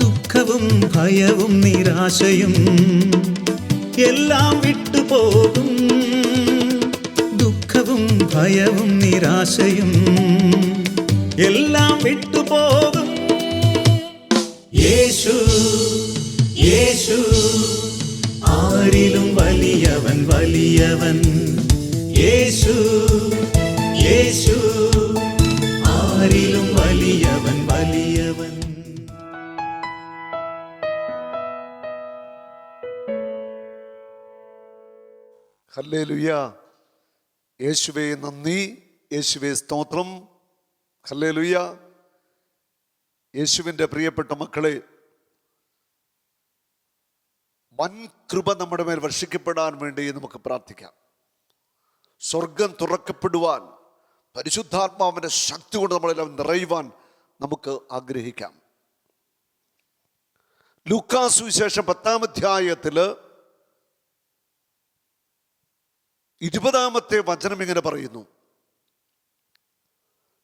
ദുഃഖവും ഭയവും നിരാശയും എല്ലാം വിട്ടുപോകും ദുഃഖവും ഭയവും നിരാശയും എല്ലാം വിട്ടുപോകും യേശു യേശു ആരിലും വലിയവൻ വലിയവൻ യേശു യേശു ആരിലും ഹല്ലേലുയ്യ യേശുവേ നന്ദി. യേശുവേ സ്തോത്രം. ഹല്ലേ ലുയ്യ യേശുവിന്റെ പ്രിയപ്പെട്ട മക്കളെ വൻ കൃപ നമ്മുടെ മേൽ വർഷിക്കപ്പെടാൻ വേണ്ടി നമുക്ക് പ്രാർത്ഥിക്കാം. സ്വർഗം തുറക്കപ്പെടുവാൻ പരിശുദ്ധാത്മാവിന്റെ ശക്തി കൊണ്ട് നമ്മളെല്ലാം നിറയുവാൻ നമുക്ക് ആഗ്രഹിക്കാം. ലൂക്കാസ് വിശേഷം പത്താം അധ്യായത്തിൽ ഇരുപതാമത്തെ വചനം ഇങ്ങനെ പറയുന്നു.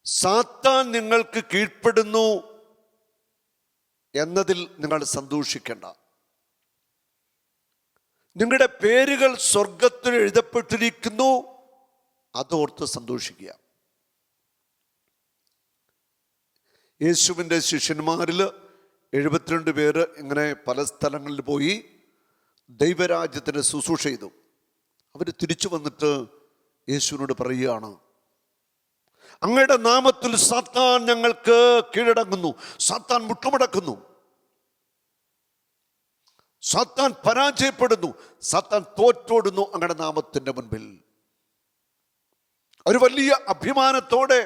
സാത്താൻ നിങ്ങൾക്ക് കീഴ്പ്പെടുന്നു എന്നതിൽ നിങ്ങൾ സന്തോഷിക്കേണ്ട. നിങ്ങളുടെ പേരുകൾ സ്വർഗത്തിൽ എഴുതപ്പെട്ടിരിക്കുന്നു അതോർത്ത് സന്തോഷിക്കുക. യേശുവിന്റെ ശിഷ്യന്മാരിൽ എഴുപത്തിരണ്ട് പേര് ഇങ്ങനെ പല സ്ഥലങ്ങളിൽ പോയി ദൈവരാജ്യത്തിന് ശുശ്രൂഷ ചെയ്തു. അവർ തിരിച്ചു വന്നിട്ട് യേശുവിനോട് പറയുകയാണ് അങ്ങയുടെ നാമത്തിൽ സാത്താൻ ഞങ്ങൾക്ക് കീഴടങ്ങുന്നു സാത്താൻ മുട്ടുമടക്കുന്നു. സാത്താൻ പരാജയപ്പെടുന്നു സാത്താൻ തോറ്റോടുന്നു അങ്ങയുടെ നാമത്തിന്റെ മുൻപിൽ. ഒരു വലിയ അഭിമാനത്തോടെ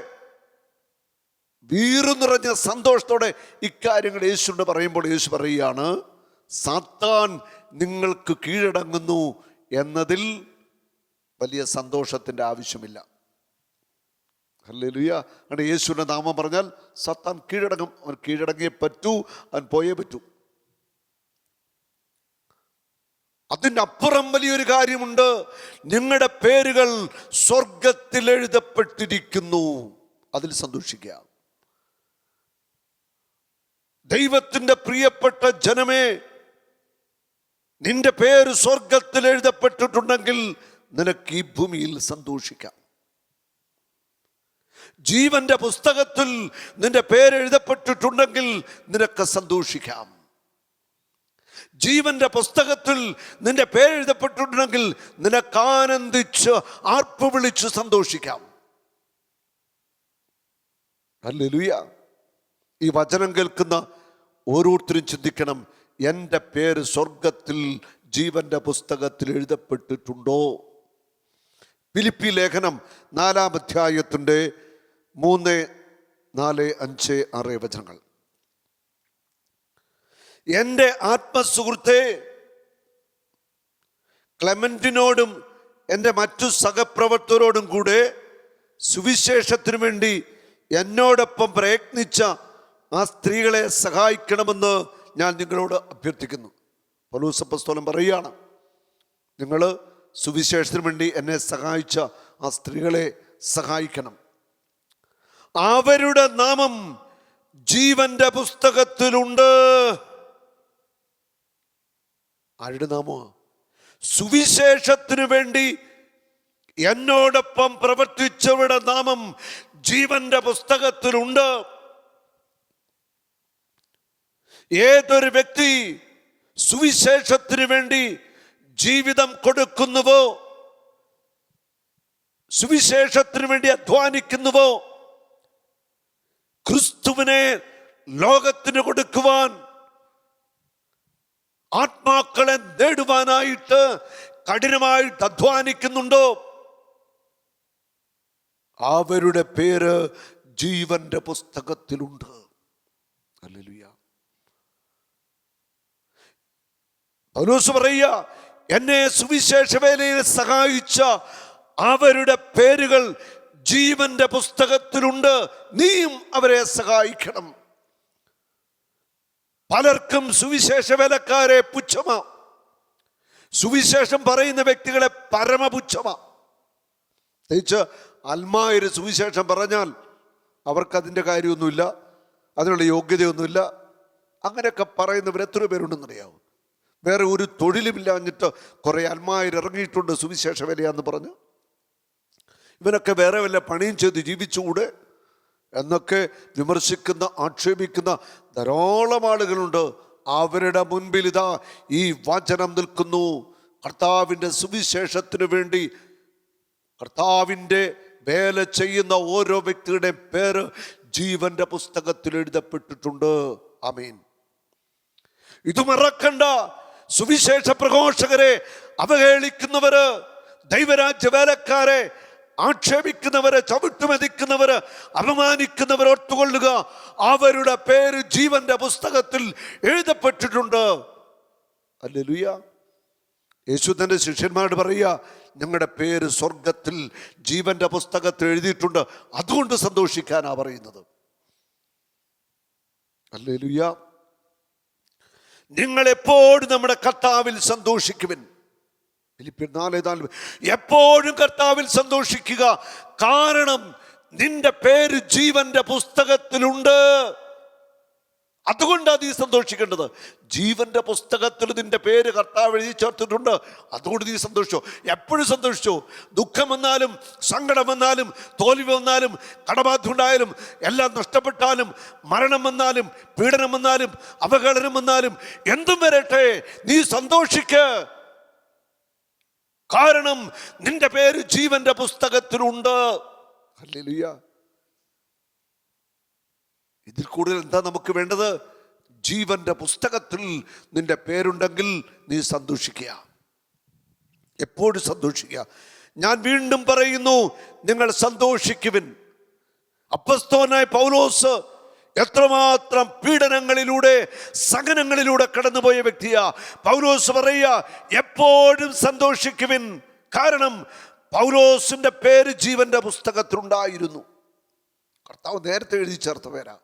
വീറു നിറഞ്ഞ സന്തോഷത്തോടെ ഇക്കാര്യങ്ങൾ യേശുവിനോട് പറയുമ്പോൾ യേശു പറയുകയാണ് സാത്താൻ നിങ്ങൾക്ക് കീഴടങ്ങുന്നു എന്നതിൽ വലിയ സന്തോഷത്തിന്റെ ആവശ്യമില്ല. ഹല്ലേലൂയ. അങ്ങനെ യേശുവിന്റെ നാമം പറഞ്ഞാൽ സത്താൻ കീഴടങ്ങും. അവൻ കീഴടങ്ങിയേ പറ്റൂ അവൻ പോയേ പറ്റൂ. അതിനപ്പുറം വലിയൊരു കാര്യമുണ്ട്. നിങ്ങളുടെ പേരുകൾ സ്വർഗത്തിൽ എഴുതപ്പെട്ടിരിക്കുന്നു. അതിൽ സന്തോഷിക്കുക. ദൈവത്തിന്റെ പ്രിയപ്പെട്ട ജനമേ നിന്റെ പേര് സ്വർഗത്തിൽ എഴുതപ്പെട്ടിട്ടുണ്ടെങ്കിൽ നിനക്ക് ഈ ഭൂമിയിൽ സന്തോഷിക്കാം. ജീവന്റെ പുസ്തകത്തിൽ നിന്റെ പേരെഴുതപ്പെട്ടിട്ടുണ്ടെങ്കിൽ നിനക്ക് സന്തോഷിക്കാം. ജീവന്റെ പുസ്തകത്തിൽ നിന്റെ പേരെഴുതപ്പെട്ടിട്ടുണ്ടെങ്കിൽ നിനക്ക് ആനന്ദിച്ച് ആർപ്പ് വിളിച്ച് സന്തോഷിക്കാം. ഹല്ലേലൂയ. ഈ വചനം കേൾക്കുന്ന ഓരോരുത്തരും ചിന്തിക്കണം എന്റെ പേര് സ്വർഗത്തിൽ ജീവന്റെ പുസ്തകത്തിൽ എഴുതപ്പെട്ടിട്ടുണ്ടോ? ഫിലിപ്പി ലേഖനം നാലാം അധ്യായത്തിന്റെ മൂന്ന് നാല് അഞ്ച് ആറ് വചനങ്ങൾ. എന്റെ ആത്മസുഹൃത്തെ ക്ലമന്റിനോടും എന്റെ മറ്റു സഹപ്രവർത്തകരോടും കൂടെ സുവിശേഷത്തിനു വേണ്ടി എന്നോടൊപ്പം പ്രയത്നിച്ച ആ സ്ത്രീകളെ സഹായിക്കണമെന്ന് ഞാൻ നിങ്ങളോട് അഭ്യർത്ഥിക്കുന്നു. പലൂസപ്പസ്തോലം പറയുകയാണ് നിങ്ങൾ സുവിശേഷത്തിന് വേണ്ടി എന്നെ സഹായിച്ച ആ സ്ത്രീകളെ സഹായിക്കണം. അവരുടെ നാമം ജീവന്റെ പുസ്തകത്തിലുണ്ട്. ആരുടെ നാമോ സുവിശേഷത്തിനു വേണ്ടി എന്നോടൊപ്പം പ്രവർത്തിച്ചവരുടെ നാമം ജീവന്റെ പുസ്തകത്തിലുണ്ട്. ഏതൊരു വ്യക്തി സുവിശേഷത്തിനു വേണ്ടി ജീവിതം കൊടുക്കുന്നുവോ? സുവിശേഷത്തിന് വേണ്ടി അധ്വാനിക്കുന്നുവോ? ക്രിസ്തുവിനെ ലോകത്തിന് കൊടുക്കുവാൻ ആത്മാക്കളെ നേടുവാനായിട്ട് കഠിനമായിട്ട് അധ്വാനിക്കുന്നുണ്ടോ? അവരുടെ പേര് ജീവന്റെ പുസ്തകത്തിലുണ്ട്. ഹല്ലേലൂയ. പൗലോസ് പറയുക എന്നെ സുവിശേഷ വേലയിൽ സഹായിച്ച അവരുടെ പേരുകൾ ജീവന്റെ പുസ്തകത്തിലുണ്ട്. നീയും അവരെ സഹായിക്കണം. പലർക്കും സുവിശേഷ വേലക്കാരെ പുച്ഛമാ. സുവിശേഷം പറയുന്ന വ്യക്തികളെ പരമപുച്ഛമാ. പ്രത്യേകിച്ച് അൽമായൊരു സുവിശേഷം പറഞ്ഞാൽ അവർക്ക് അതിന്റെ കാര്യമൊന്നുമില്ല അതിനുള്ള യോഗ്യതയൊന്നുമില്ല. അങ്ങനെയൊക്കെ പറയുന്നവർ എത്ര പേരുണ്ടെന്നറിയാവും? വേറെ ഒരു തൊഴിലുമില്ലാഞ്ഞിട്ട് കുറേ അൽമായർ ഇറങ്ങിയിട്ടുണ്ട് സുവിശേഷ വിലയാന്ന് പറഞ്ഞ്. ഇവനൊക്കെ വേറെ വല്ല പണിയും ചെയ്ത് ജീവിച്ചുകൂടെ എന്നൊക്കെ വിമർശിക്കുന്ന ആക്ഷേപിക്കുന്ന ധാരാളം ആളുകളുണ്ട്. അവരുടെ മുൻപിൽ ഇതാ ഈ വചനം നിൽക്കുന്നു. കർത്താവിന്റെ സുവിശേഷത്തിന് വേണ്ടി കർത്താവിന്റെ വേല ചെയ്യുന്ന ഓരോ വ്യക്തിയുടെ പേര് ജീവന്റെ പുസ്തകത്തിൽ എഴുതപ്പെട്ടിട്ടുണ്ട്. അമീൻ ഇത് മറക്കണ്ട. സുവിശേഷ പ്രഘോഷകരെ അവഹേളിക്കുന്നവര് ദൈവരാജ്യ വേലക്കാരെ ആക്ഷേപിക്കുന്നവര് ചവിട്ടുമെതിക്കുന്നവര് അപമാനിക്കുന്നവരെ ഓർത്തുകൊള്ളുക. അവരുടെ പേര് ജീവന്റെ പുസ്തകത്തിൽ എഴുതപ്പെട്ടിട്ടുണ്ട്. അല്ലെ ലുയ യേശു തന്റെ ശിഷ്യന്മാരോട് പറയുക ഞങ്ങളുടെ പേര് സ്വർഗത്തിൽ ജീവന്റെ പുസ്തകത്തിൽ എഴുതിയിട്ടുണ്ട്. അതുകൊണ്ട് സന്തോഷിക്കാനാ പറയുന്നത്. അല്ലേ നിങ്ങൾ എപ്പോഴും നമ്മുടെ കർത്താവിൽ സന്തോഷിക്കുവൻ. നാല് എപ്പോഴും കർത്താവിൽ സന്തോഷിക്കുക. കാരണം നിന്റെ പേര് ജീവന്റെ പുസ്തകത്തിലുണ്ട്. അതുകൊണ്ടാണ് നീ സന്തോഷിക്കേണ്ടത്. ജീവന്റെ പുസ്തകത്തിൽ നിന്റെ പേര് കർത്താവ് എഴുതി ചേർത്തിട്ടുണ്ട്. അതുകൊണ്ട് നീ സന്തോഷിച്ചോ. എപ്പോഴും സന്തോഷിച്ചോ. ദുഃഖം വന്നാലും സങ്കടം വന്നാലും തോൽവി വന്നാലും കടബാധ്യ ഉണ്ടായാലും എല്ലാം നഷ്ടപ്പെട്ടാലും മരണം വന്നാലും പീഡനം വന്നാലും അപകടനം വന്നാലും എന്തും വരട്ടെ നീ സന്തോഷിക്ക. കാരണം നിന്റെ പേര് ജീവന്റെ പുസ്തകത്തിലുണ്ട്. ഹല്ലേലൂയ. ഇതിൽ കൂടുതൽ എന്താ നമുക്ക് വേണ്ടത്? ജീവന്റെ പുസ്തകത്തിൽ നിന്റെ പേരുണ്ടെങ്കിൽ നീ സന്തോഷിക്കുക. എപ്പോഴും സന്തോഷിക്കുക. ഞാൻ വീണ്ടും പറയുന്നു നിങ്ങൾ സന്തോഷിക്കുവിൻ. അപ്പസ്തോനായ പൗലോസ് എത്രമാത്രം പീഡനങ്ങളിലൂടെ സഹനങ്ങളിലൂടെ കടന്നുപോയ വ്യക്തിയാ. പൗലോസ് പറയുക എപ്പോഴും സന്തോഷിക്കുവിൻ. കാരണം പൗലോസിന്റെ പേര് ജീവന്റെ പുസ്തകത്തിലുണ്ടായിരുന്നു. കർത്താവ് നേരത്തെ എഴുതി ചേർത്ത പേരാ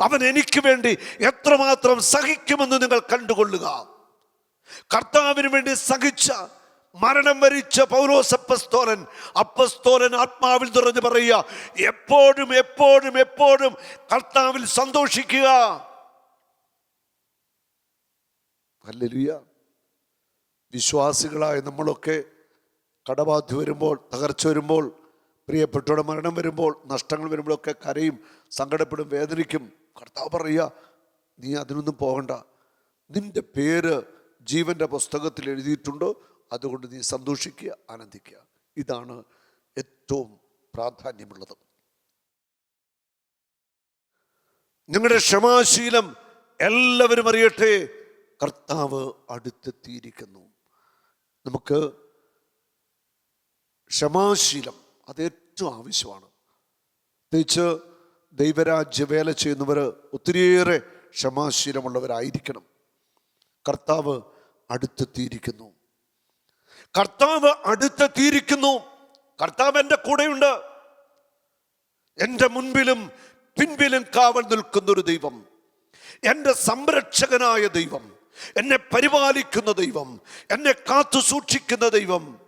അവൻ എനിക്ക് വേണ്ടി എത്രമാത്രം സഹിക്കുമെന്ന് നിങ്ങൾ കണ്ടുകൊള്ളുക. കർത്താവിന് വേണ്ടി സഹിച്ച മരണം വരിച്ച പൗലോസ് അപ്പസ്തോലൻ അപ്പസ്തോലൻ ആത്മാവിൽ തുറന്ന് പറയുക എപ്പോഴും എപ്പോഴും എപ്പോഴും കർത്താവിൽ സന്തോഷിക്കുക. വിശ്വാസികളായ നമ്മളൊക്കെ കടബാധ്യ വരുമ്പോൾ തകർച്ച വരുമ്പോൾ പ്രിയപ്പെട്ടവരുടെ മരണം വരുമ്പോൾ നഷ്ടങ്ങൾ വരുമ്പോഴൊക്കെ കരയും സങ്കടപ്പെടും വേദനിക്കും. കർത്താവ് പറയുക നീ അതിനൊന്നും പോകണ്ട. നിന്റെ പേര് ജീവന്റെ പുസ്തകത്തിൽ എഴുതിയിട്ടുണ്ട്. അതുകൊണ്ട് നീ സന്തോഷിക്കുക ആനന്ദിക്കുക. ഇതാണ് ഏറ്റവും പ്രാധാന്യമുള്ളത്. നിങ്ങളുടെ ക്ഷമാശീലം എല്ലാവരും അറിയട്ടെ. കർത്താവ് അടുത്തെത്തിയിരിക്കുന്നു. നമുക്ക് ക്ഷമാശീലം അത് ഏറ്റവും ആവശ്യമാണ്. പ്രത്യേകിച്ച് ദൈവരാജ്യ വേല ചെയ്യുന്നവർ ഒത്തിരിയേറെ ക്ഷമാശീലമുള്ളവരായിരിക്കണം. കർത്താവ് അടുത്തെത്തിയിരിക്കുന്നു. കർത്താവ് അടുത്തെത്തിയിരിക്കുന്നു. കർത്താവ് എന്റെ കൂടെയുണ്ട്. എന്റെ മുൻപിലും പിൻപിലും കാവൽ നിൽക്കുന്ന ഒരു ദൈവം. എന്റെ സംരക്ഷകനായ ദൈവം. എന്നെ പരിപാലിക്കുന്ന ദൈവം. എന്നെ കാത്തു സൂക്ഷിക്കുന്ന ദൈവം.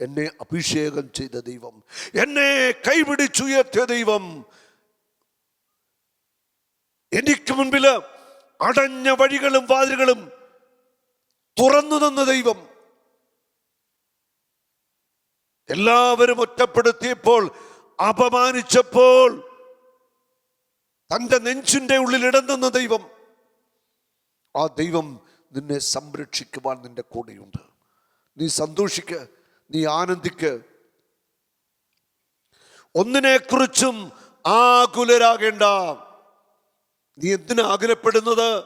എന്നെ അഭിഷേകം ചെയ്ത ദൈവം. എന്നെ കൈപിടിച്ചുയർത്തിയ ദൈവം. എനിക്ക് മുൻപിൽ അടഞ്ഞ വഴികളും വാതിലുകളും തുറന്നു തന്ന ദൈവം. എല്ലാവരും ഒറ്റപ്പെടുത്തിയപ്പോൾ അപമാനിച്ചപ്പോൾ തന്റെ നെഞ്ചിന്റെ ഉള്ളിൽ ഇടം തന്ന ദൈവം. ആ ദൈവം നിന്നെ സംരക്ഷിക്കുവാൻ നിന്റെ കൂടെയുണ്ട്. നീ സന്തോഷിക്ക്. നീ ആനന്ദിക്ക്. ഒന്നിനെക്കുറിച്ചും ആകുലരാകേണ്ട. നീ എന്തിനാകുലപ്പെടുന്നത്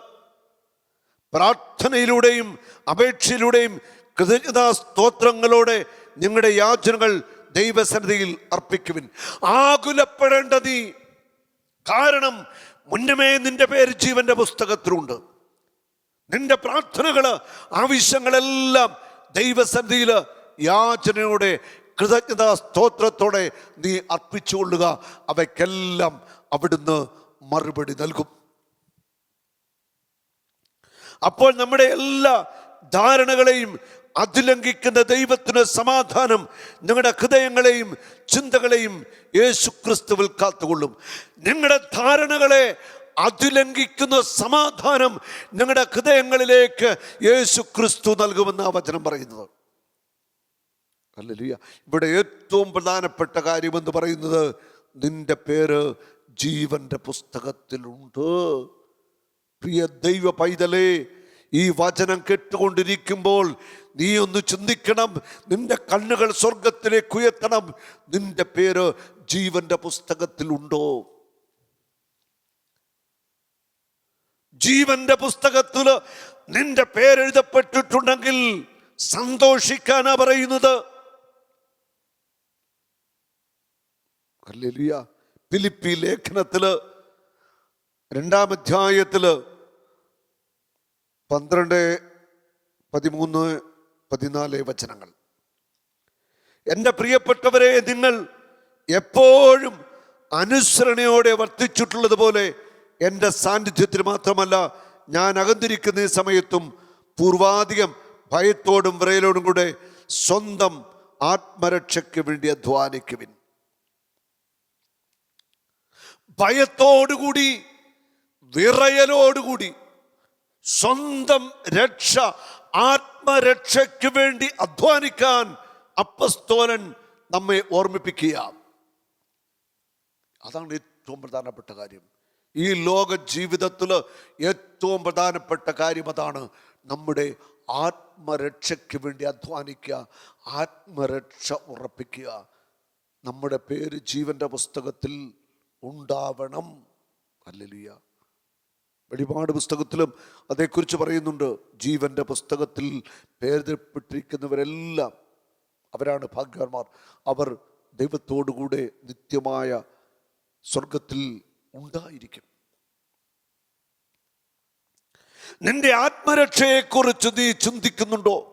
പ്രാർത്ഥനയിലൂടെയും അപേക്ഷയിലൂടെയും കൃതജ്ഞതാ സ്തോത്രങ്ങളോടെ നിങ്ങളുടെ യാചനകൾ ദൈവസന്നിധിയിൽ അർപ്പിക്കുവിൻ. ആകുലപ്പെടേണ്ട നീ കാരണം മുന്നമേ നിന്റെ പേര് ജീവന്റെ പുസ്തകത്തിലുണ്ട്. നിന്റെ പ്രാർത്ഥനകൾ ആവശ്യങ്ങളെല്ലാം ദൈവസന്നിധിയിൽ യാചനയോടെ കൃതജ്ഞതാ സ്തോത്രത്തോടെ നീ അർപ്പിച്ചുകൊള്ളുക. അവയ്ക്കെല്ലാം അവിടുന്ന് മറുപടി നൽകും. അപ്പോൾ നമ്മുടെ എല്ലാ ധാരണകളെയും അതിലംഘിക്കുന്ന ദൈവത്തിന് സമാധാനം നിങ്ങളുടെ ഹൃദയങ്ങളെയും ചിന്തകളെയും യേശു ക്രിസ്തുവിൽ കാത്തുകൊള്ളും. നിങ്ങളുടെ ധാരണകളെ അതിലംഘിക്കുന്ന സമാധാനം നിങ്ങളുടെ ഹൃദയങ്ങളിലേക്ക് യേശു ക്രിസ്തു നൽകുമെന്ന് ആ വചനം പറയുന്നത്. അല്ലല്ല ഇവിടെ ഏറ്റവും പ്രധാനപ്പെട്ട കാര്യമെന്ന് പറയുന്നത് നിന്റെ പേര് ജീവന്റെ പുസ്തകത്തിലുണ്ട്. പ്രിയ ദൈവ പൈതലേ ഈ വചനം കേട്ടുകൊണ്ടിരിക്കുമ്പോൾ നീ ഒന്ന് ചിന്തിക്കണം നിന്റെ കണ്ണുകൾ സ്വർഗത്തിലേക്ക് ഉയർത്തണം നിന്റെ പേര് ജീവന്റെ പുസ്തകത്തിലുണ്ടോ? ജീവന്റെ പുസ്തകത്തിൽ നിന്റെ പേരെഴുതപ്പെട്ടിട്ടുണ്ടെങ്കിൽ സന്തോഷിക്കാനാ പറയുന്നത്. ഹല്ലേലൂയ. ഫിലിപ്പി ലേഖനത്തിൽ രണ്ടാം അധ്യായത്തിൽ പന്ത്രണ്ട് പതിമൂന്ന് പതിനാല് വചനങ്ങൾ എന്റെ പ്രിയപ്പെട്ടവരെ നിങ്ങൾ എപ്പോഴും അനുസരണയോടെ വർത്തിച്ചിട്ടുള്ളത് പോലെ എന്റെ സാന്നിധ്യത്തിൽ മാത്രമല്ല ഞാൻ അകന്നിരിക്കുന്ന സമയത്തും പൂർവാധികം ഭയത്തോടും വിറയലോടും കൂടെ സ്വന്തം ആത്മരക്ഷയ്ക്ക് വേണ്ടി അധ്വാനിക്കുവിൻ ഭയത്തോടുകൂടി വിറയലോടുകൂടി സ്വന്തം രക്ഷ ആത്മരക്ഷയ്ക്ക് വേണ്ടി അധ്വാനിക്കാൻ അപ്പസ്തോലൻ നമ്മെ ഓർമ്മിപ്പിക്കുക. അതാണ് ഏറ്റവും പ്രധാനപ്പെട്ട കാര്യം. ഈ ലോക ജീവിതത്തിൽ ഏറ്റവും പ്രധാനപ്പെട്ട കാര്യം അതാണ് നമ്മുടെ ആത്മരക്ഷയ്ക്ക് വേണ്ടി അധ്വാനിക്കുക ആത്മരക്ഷ ഉറപ്പിക്കുക. നമ്മുടെ പേര് ജീവന്റെ പുസ്തകത്തിൽ ഉണ്ടാവണം. അല്ലലിയ വെളിപാട് പുസ്തകത്തിലും അതേക്കുറിച്ച് പറയുന്നുണ്ട്. ജീവന്റെ പുസ്തകത്തിൽ പേരിടപ്പെട്ടിരിക്കുന്നവരെല്ലാം അവരാണ് ഭാഗ്യവാന്മാർ. അവർ ദൈവത്തോടുകൂടെ നിത്യമായ സ്വർഗത്തിൽ ഉണ്ടായിരിക്കും. നിന്റെ ആത്മരക്ഷയെക്കുറിച്ച് നീ ചിന്തിക്കുന്നുണ്ടോ?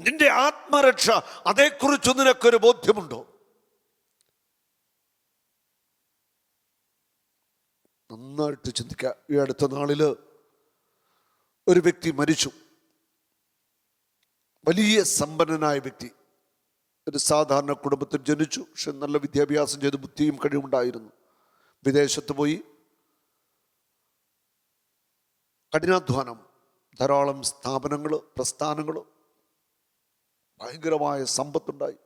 നിന്റെ ആത്മരക്ഷ അതേക്കുറിച്ച് നിനക്കൊരു ബോധ്യമുണ്ടോ? നന്നായിട്ട് ചിന്തിക്കുക. ഈ അടുത്ത നാളിൽ ഒരു വ്യക്തി മരിച്ചു. വലിയ സമ്പന്നനായ വ്യക്തി. ഒരു സാധാരണ കുടുംബത്തിൽ ജനിച്ചു. പക്ഷെ നല്ല വിദ്യാഭ്യാസം ചെയ്ത് ബുദ്ധിയും കഴിവുണ്ടായിരുന്നു. വിദേശത്ത് പോയി. കഠിനാധ്വാനം ധാരാളം സ്ഥാപനങ്ങൾ പ്രസ്ഥാനങ്ങൾ ഭയങ്കരമായ സമ്പത്തുണ്ടായി.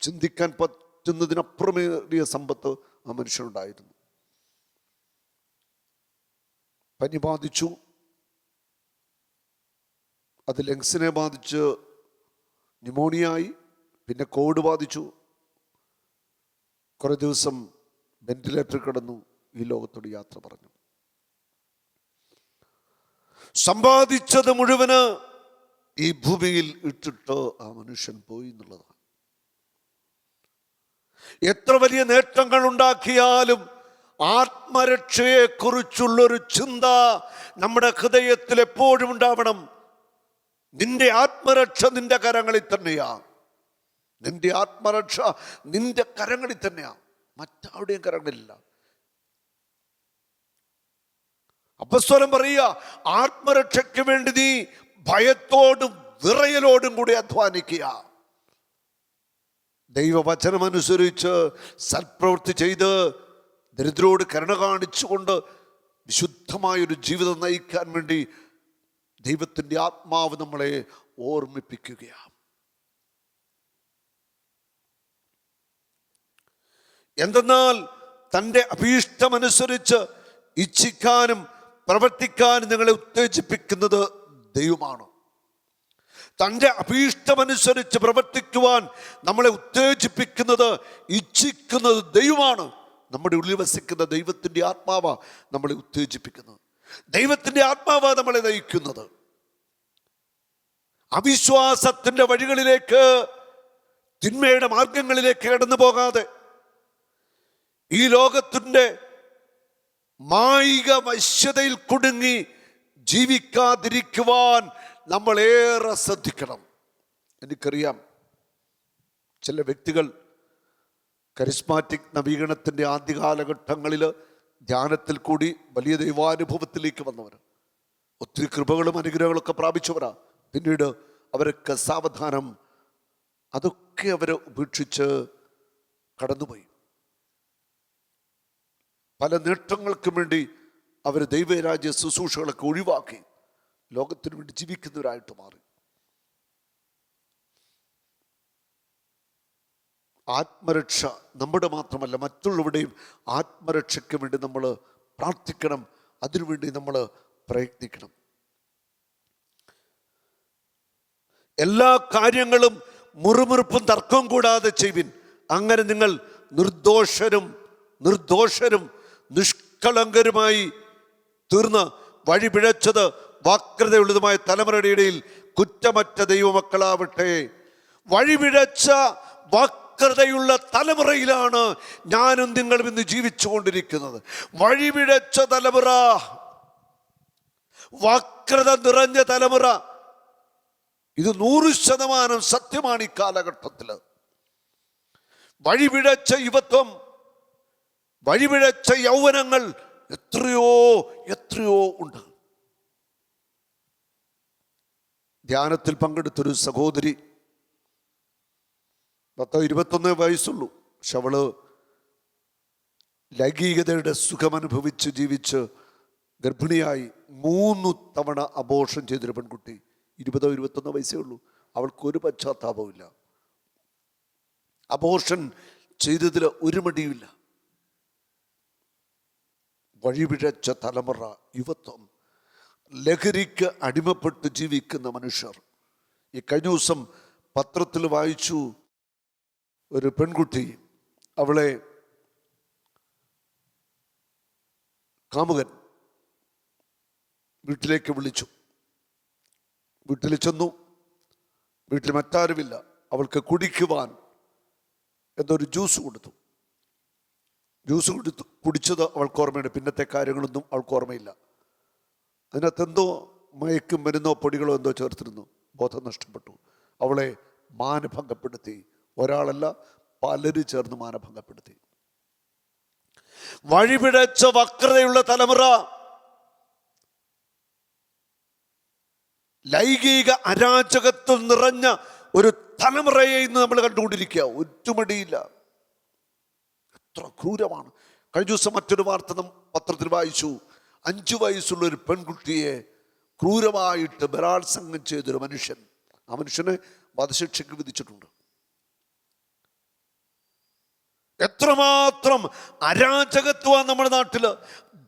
ചിന്തിക്കാൻ പറ്റുന്നതിനപ്പുറമേറിയ സമ്പത്ത് ആ മനുഷ്യനുണ്ടായിരുന്നു. പനി ബാധിച്ചു. അത് ലങ്സിനെ ബാധിച്ച് ന്യൂമോണിയായി. പിന്നെ കോവിഡ് ബാധിച്ചു. കുറേ ദിവസം വെന്റിലേറ്റർ കിടന്നു. ഈ ലോകത്തോട് യാത്ര പറഞ്ഞു. സമ്പാദിച്ചത് മുഴുവൻ ഈ ഭൂമിയിൽ ഇട്ടിട്ട് ആ മനുഷ്യൻ പോയി എന്നുള്ളതാണ്. എത്ര വലിയ നേട്ടങ്ങൾ ഉണ്ടാക്കിയാലും ആത്മരക്ഷയെ കുറിച്ചുള്ളൊരു ചിന്ത നമ്മുടെ ഹൃദയത്തിൽ എപ്പോഴും ഉണ്ടാവണം. നിന്റെ ആത്മരക്ഷ നിന്റെ കരങ്ങളിൽ തന്നെയാ. നിന്റെ ആത്മരക്ഷ നിന്റെ കരങ്ങളിൽ തന്നെയാ. മറ്റാരുടെയും കരങ്ങളില്ല അപ്പസ്വരം പറയുക ആത്മരക്ഷയ്ക്ക് വേണ്ടി നീ ഭയത്തോടും വിറയലോടും കൂടി അധ്വാനിക്കുക. ദൈവവചനമനുസരിച്ച് സൽപ്രവൃത്തി ചെയ്ത് ദരിദ്രോട് കരുണ കാണിച്ചുകൊണ്ട് വിശുദ്ധമായൊരു ജീവിതം നയിക്കാൻ വേണ്ടി ദൈവത്തിന്റെ ആത്മാവ് നമ്മളെ ഓർമ്മിപ്പിക്കുകയാണ്. എന്തെന്നാൽ തന്റെ അഭീഷ്ടമനുസരിച്ച് ഇച്ഛിക്കാനും പ്രവർത്തിക്കാനും നിങ്ങളെ ഉത്തേജിപ്പിക്കുന്നത് ദൈവമാണ്. തന്റെ അഭീഷ്ടമനുസരിച്ച് പ്രവർത്തിക്കുവാൻ നമ്മളെ ഉത്തേജിപ്പിക്കുന്നത് ഇച്ഛിക്കുന്നത് ദൈവമാണ്. നമ്മുടെ ഉള്ളിൽ വസിക്കുന്ന ദൈവത്തിന്റെ ആത്മാവ നമ്മളെ ഉത്തേജിപ്പിക്കുന്നത്. ദൈവത്തിന്റെ ആത്മാവ നമ്മളെ നയിക്കുന്നത്. അവിശ്വാസത്തിന്റെ വഴികളിലേക്ക് തിന്മയുടെ മാർഗങ്ങളിലേക്ക് കടന്നു പോകാതെ ഈ ലോകത്തിന്റെ മായിക വശ്യതയിൽ കുടുങ്ങി ജീവിക്കാതിരിക്കുവാൻ നമ്മൾ ഏറെ ശ്രദ്ധിക്കണം. എനിക്കറിയാം ചില വ്യക്തികൾ കരിസ്മാറ്റിക് നവീകരണത്തിന്റെ ആദ്യ കാലഘട്ടങ്ങളിൽ ധ്യാനത്തിൽ കൂടി വലിയ ദൈവാനുഭവത്തിലേക്ക് വന്നവർ ഒത്തിരി കൃപകളും അനുഗ്രഹങ്ങളൊക്കെ പ്രാപിച്ചവരാ. പിന്നീട് അവരൊക്കെ സാവധാനം അതൊക്കെ അവർ ഉപേക്ഷിച്ച് കടന്നുപോയി. പല നേട്ടങ്ങൾക്കും വേണ്ടി അവർ ദൈവരാജ്യ ശുശ്രൂഷകളൊക്കെ ഒഴിവാക്കി. ലോകത്തിന് വേണ്ടി ജീവിക്കുന്നവരായിട്ട് മാറി. ആത്മരക്ഷ നമ്മുടെ മാത്രമല്ല മറ്റുള്ളവരുടെയും ആത്മരക്ഷയ്ക്ക് വേണ്ടി നമ്മൾ പ്രാർത്ഥിക്കണം അതിനുവേണ്ടി നമ്മൾ പ്രയത്നിക്കണം. എല്ലാ കാര്യങ്ങളും മുറുമുറുപ്പും തർക്കവും കൂടാതെ ചെയ്വിൻ അങ്ങനെ നിങ്ങൾ നിർദോഷരും നിർദോഷരും നിഷ്കളങ്കരുമായി തീർന്ന് വഴി പിഴച്ചത് വക്രതയുള്ളതുമായ തലമുറയുടെ ഇടയിൽ കുറ്റമറ്റ ദൈവമക്കളാവട്ടെ വഴിവിഴച്ച വക്രതയുള്ള തലമുറയിലാണ് ഞാനും നിങ്ങളും ഇന്ന് ജീവിച്ചുകൊണ്ടിരിക്കുന്നത്. വഴിവിഴച്ച തലമുറ വക്രത നിറഞ്ഞ തലമുറ ഇത് നൂറ് ശതമാനം സത്യമാണ് ഈ കാലഘട്ടത്തിൽ. വഴിപിഴച്ച യുവത്വം വഴിവിഴച്ച യൗവനങ്ങൾ എത്രയോ എത്രയോ ഉണ്ട്. ധ്യാനത്തിൽ പങ്കെടുത്തൊരു സഹോദരി പത്തോ ഇരുപത്തൊന്ന് വയസ്സുള്ളൂ. പക്ഷെ അവൾ ലൈംഗികതയുടെ സുഖമനുഭവിച്ച് ജീവിച്ച് ഗർഭിണിയായി മൂന്ന് തവണ അബോഷൻ ചെയ്തൊരു പെൺകുട്ടി. ഇരുപതോ ഇരുപത്തൊന്നോ വയസ്സേ ഉള്ളൂ. അവൾക്കൊരു പശ്ചാത്താപമില്ല അബോഷൻ ചെയ്തതിൽ ഒരു മടിയുമില്ല. വഴിപിഴച്ച തലമുറ യുവത്വം ലഹരിക്ക് അടിമപ്പെട്ട് ജീവിക്കുന്ന മനുഷ്യർ. ഈ കഴിഞ്ഞ ദിവസം പത്രത്തിൽ വായിച്ചു ഒരു പെൺകുട്ടി അവളെ കാമുകൻ വീട്ടിലേക്ക് വിളിച്ചു. വീട്ടിൽ ചെന്നു. വീട്ടിൽ മറ്റാരുമില്ല. അവൾക്ക് കുടിക്കുവാൻ എന്നൊരു ജ്യൂസ് കൊടുത്തു. ജ്യൂസ് കൊടുത്തു കുടിച്ചത് അവൾക്ക് ഓർമ്മയുണ്ട്. പിന്നത്തെ കാര്യങ്ങളൊന്നും അവൾക്ക് ഓർമ്മയില്ല. അതിനകത്ത് എന്തോ മയക്കും മരുന്നോ പൊടികളോ എന്തോ ചേർത്തിരുന്നു. ബോധം നഷ്ടപ്പെട്ടു. അവളെ മാനഭംഗപ്പെടുത്തി. ഒരാളല്ല പലരും ചേർന്ന് മാനഭംഗപ്പെടുത്തി. വഴിപിഴച്ച വക്രതയുള്ള തലമുറ. ലൈംഗിക അരാജകത്വം നിറഞ്ഞ ഒരു തലമുറയെ ഇന്ന് നമ്മൾ കണ്ടുകൊണ്ടിരിക്കുക. ഒറ്റുമടിയില്ല. എത്ര ക്രൂരമാണ്. കഴിഞ്ഞ ദിവസം മറ്റൊരു വാർത്ത പത്രത്തിൽ വായിച്ചു. അഞ്ചു വയസ്സുള്ള ഒരു പെൺകുട്ടിയെ ക്രൂരമായിട്ട് ബലാത്സംഗം ചെയ്തൊരു മനുഷ്യൻ. ആ മനുഷ്യനെ വധശിക്ഷയ്ക്ക് വിധിച്ചിട്ടുണ്ട്. എത്രമാത്രം അരാജകത്വമാണ് നമ്മുടെ നാട്ടിൽ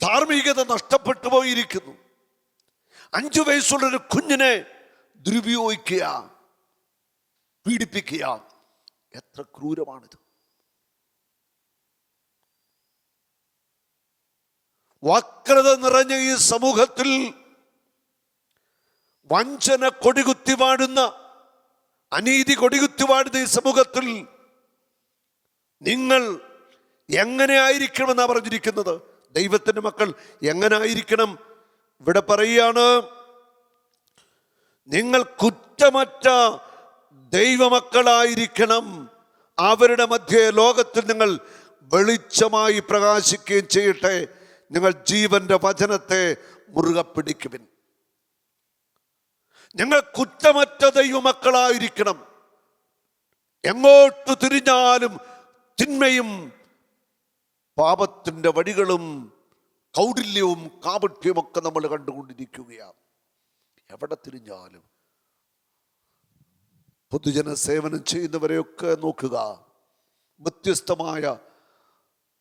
ധാർമ്മികത നഷ്ടപ്പെട്ടു പോയിരിക്കുന്നു. അഞ്ചു വയസ്സുള്ള ഒരു കുഞ്ഞിനെ ദുരുപയോഗിക്കുക പീഡിപ്പിക്കുക. എത്ര ക്രൂരമാണിത്. വക്രത നിറഞ്ഞ ഈ സമൂഹത്തിൽ വഞ്ചന കൊടികുത്തി വാടുന്ന അനീതി കൊടികുത്തി വാടുന്ന ഈ സമൂഹത്തിൽ നിങ്ങൾ എങ്ങനെ ആയിരിക്കണമെന്നാണ് പറഞ്ഞിരിക്കുന്നത്? ദൈവത്തിന്റെ മക്കൾ എങ്ങനെ ആയിരിക്കണം? ഇവിടെ പറയുകയാണ് നിങ്ങൾ കുറ്റമറ്റ ദൈവമക്കളായിരിക്കണം. അവരുടെ മധ്യേ ലോകത്തിൽ നിങ്ങൾ വെളിച്ചമായി പ്രകാശിക്കുകയും ചെയ്യട്ടെ. നിങ്ങൾ ജീവന്റെ വചനത്തെ മുറുകെ പിടിക്കുവിൻ. ഞങ്ങൾ കുറ്റമറ്റ ദൈവമക്കളായിരിക്കണം. എങ്ങോട്ട് തിരിഞ്ഞാലും തിന്മയും പാപത്തിന്റെ വഴികളും കൗടില്യവും കാപട്യവും ഒക്കെ നമ്മൾ കണ്ടുകൊണ്ടിരിക്കുകയാണ്. എവിടെ തിരിഞ്ഞാലും പൊതുജന സേവനം ചെയ്യുന്നവരെയൊക്കെ നോക്കുക. വ്യത്യസ്തമായ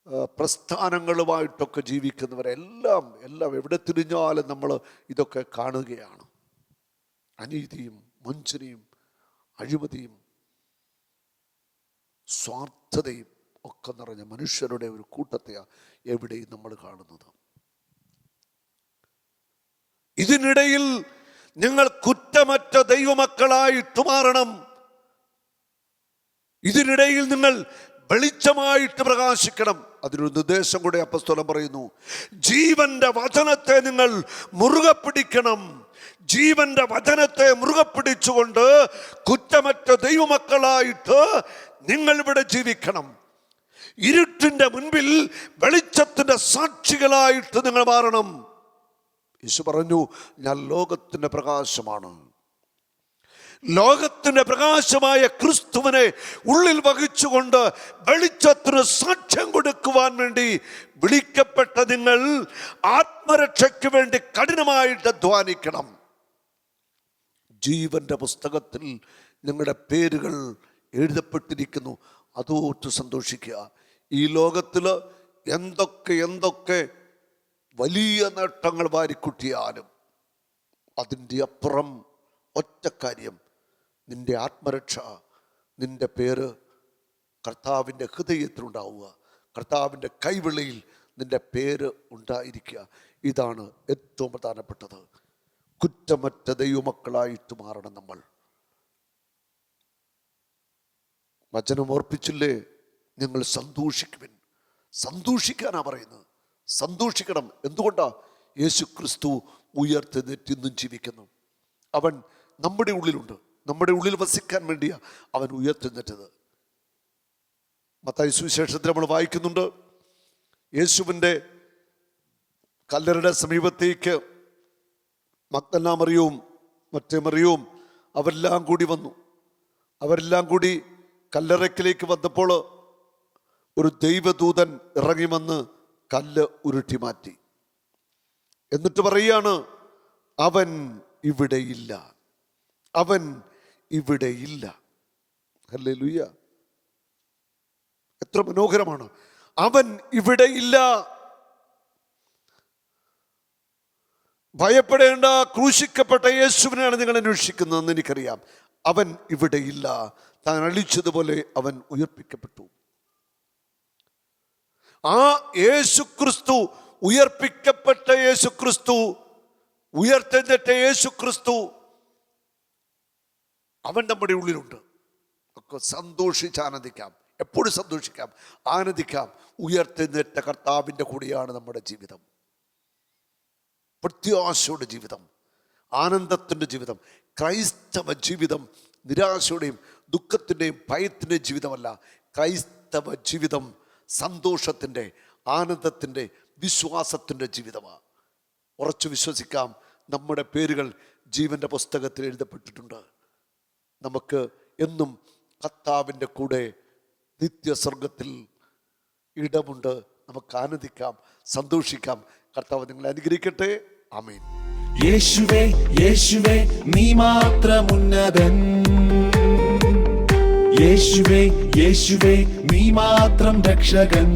പ്രസ്ഥാനങ്ങളുമായിട്ടൊക്കെ ജീവിക്കുന്നവരെല്ലാം എല്ലാം എവിടെ തിരിഞ്ഞാലും നമ്മൾ ഇതൊക്കെ കാണുകയാണ്. അനീതിയും വഞ്ചനയും അഴിമതിയും സ്വാർത്ഥതയും ഒക്കെ നിറഞ്ഞ മനുഷ്യരുടെ ഒരു കൂട്ടത്തെയാണ് എവിടെയും നമ്മൾ കാണുന്നത്. ഇതിനിടയിൽ നിങ്ങൾ കുറ്റമറ്റ ദൈവമക്കളായിട്ട് മാറണം. ഇതിനിടയിൽ നിങ്ങൾ വെളിച്ചമായിട്ട് പ്രകാശിക്കണം. അതിനൊരു നിർദ്ദേശം കൂടെ അപ്പസ്തോലം പറയുന്നു. ജീവന്റെ വചനത്തെ നിങ്ങൾ മുറുകെ പിടിക്കണം. ജീവന്റെ വചനത്തെ മുറുകെ പിടിച്ചുകൊണ്ട് കുറ്റമറ്റ ദൈവമക്കളായിട്ട് നിങ്ങൾ ഇവിടെ ജീവിക്കണം. ഇരുട്ടിന്റെ മുൻപിൽ വെളിച്ചത്തിന്റെ സാക്ഷികളായിട്ട് നിങ്ങൾ മാറണം. യേശു പറഞ്ഞു ഞാൻ ലോകത്തിന്റെ പ്രകാശമാണ്. ലോകത്തിന്റെ പ്രകാശമായ ക്രിസ്തുവിനെ ഉള്ളിൽ വഹിച്ചുകൊണ്ട് വെളിച്ചത്തിന് സാക്ഷ്യം കൊടുക്കുവാൻ വേണ്ടി വിളിക്കപ്പെട്ട നിങ്ങൾ ആത്മരക്ഷയ്ക്ക് വേണ്ടി കഠിനമായിട്ട് അധ്വാനിക്കണം. ജീവന്റെ പുസ്തകത്തിൽ നിങ്ങളുടെ പേരുകൾ എഴുതപ്പെട്ടിരിക്കുന്നു. അതോട്ട് സന്തോഷിക്കുക. ഈ ലോകത്തിൽ എന്തൊക്കെ എന്തൊക്കെ വലിയ നേട്ടങ്ങൾ വാരിക്കുട്ടിയാലും അതിന്റെ അപ്പുറം ഒറ്റ നിന്റെ ആത്മരക്ഷ നിന്റെ പേര് കർത്താവിന്റെ ഹൃദയത്തിലുണ്ടാവുക. കർത്താവിന്റെ കൈവിളിയിൽ നിന്റെ പേര് ഉണ്ടായിരിക്കുക. ഇതാണ് ഏറ്റവും പ്രധാനപ്പെട്ടത്. കുറ്റമറ്റ ദൈവമക്കളായിട്ട് മാറണം നമ്മൾ. വചനം ഓർപ്പിച്ചില്ലേ? നിങ്ങൾ സന്തോഷിക്കുവിൻ. സന്തോഷിക്കാനാ പറയുന്നത്. സന്തോഷിക്കണം. എന്തുകൊണ്ടാ? യേശു ക്രിസ്തു ഉയർത്തെ നെറ്റിന്നും ജീവിക്കുന്നു. അവൻ നമ്മുടെ ഉള്ളിലുണ്ട്. നമ്മുടെ ഉള്ളിൽ വസിക്കാൻ വേണ്ടിയാണ് അവൻ ഉയർത്തുന്നിട്ടത്. മത്തായി സുവിശേഷത്തിൽ നമ്മൾ വായിക്കുന്നുണ്ട് യേശുവിന്റെ കല്ലറയുടെ സമീപത്തേക്ക് മക്തല്ല മറിയവും മറ്റേ മറിയവും അവരെല്ലാം കൂടി വന്നു. അവരെല്ലാം കൂടി കല്ലറയ്ക്കിലേക്ക് വന്നപ്പോൾ ഒരു ദൈവദൂതൻ ഇറങ്ങി വന്ന് കല്ല് ഉരുട്ടി മാറ്റി. എന്നിട്ട് പറയാണ് അവൻ ഇവിടെയില്ല അവൻ ഇവിടെയില്ല അല്ലേ ലുയ്യ എത്ര മനോഹരമാണ്. അവൻ ഇവിടെയില്ല ഭയപ്പെടേണ്ട ക്രൂശിക്കപ്പെട്ട യേശുവിനെയാണ് നിങ്ങൾ അന്വേഷിക്കുന്നതെന്ന് എനിക്കറിയാം. അവൻ ഇവിടെയില്ല താൻ അളിച്ചതുപോലെ അവൻ ഉയർപ്പിക്കപ്പെട്ടു. ആ യേശുക്രിസ്തു ഉയർപ്പിക്കപ്പെട്ട യേശുക്രിസ്തു ഉയർത്തെഴുന്നേറ്റ യേശുക്രിസ്തു അവൻ നമ്മുടെ ഉള്ളിലുണ്ട്. ഒക്കെ സന്തോഷിച്ച് ആനന്ദിക്കാം എപ്പോഴും സന്തോഷിക്കാം. ആനന്ദിക്കാം. ഉയർത്തെഴുന്നേറ്റ കർത്താവിന്റെ കൂടിയാണ് നമ്മുടെ ജീവിതം. പ്രത്യാശയുടെ ജീവിതം. ആനന്ദത്തിന്റെ ജീവിതം. ക്രൈസ്തവ ജീവിതം നിരാശയുടെയും ദുഃഖത്തിന്റെയും ഭയത്തിന്റെയും ജീവിതമല്ല. ക്രൈസ്തവ ജീവിതം സന്തോഷത്തിന്റെ ആനന്ദത്തിന്റെ വിശ്വാസത്തിന്റെ ജീവിതമാണ് ഉറച്ചു വിശ്വസിക്കാം. നമ്മുടെ പേരുകൾ ജീവന്റെ പുസ്തകത്തിൽ എഴുതപ്പെട്ടിട്ടുണ്ട്. നമുക്ക് എന്നും കർത്താവിന്റെ കൂടെ നിത്യസ്വർഗത്തിൽ ഇടമുണ്ട്. നമുക്ക് ആനന്ദിക്കാം സന്തോഷിക്കാം. കർത്താവ് നിങ്ങളെ അനുഗ്രഹിക്കട്ടെ. ആമേൻ. യേശുവേ യേശുവേ നീ മാത്രം മാത്രമുന്നതൻ. യേശുവേ യേശുവേ നീ മാത്രം രക്ഷകൻ.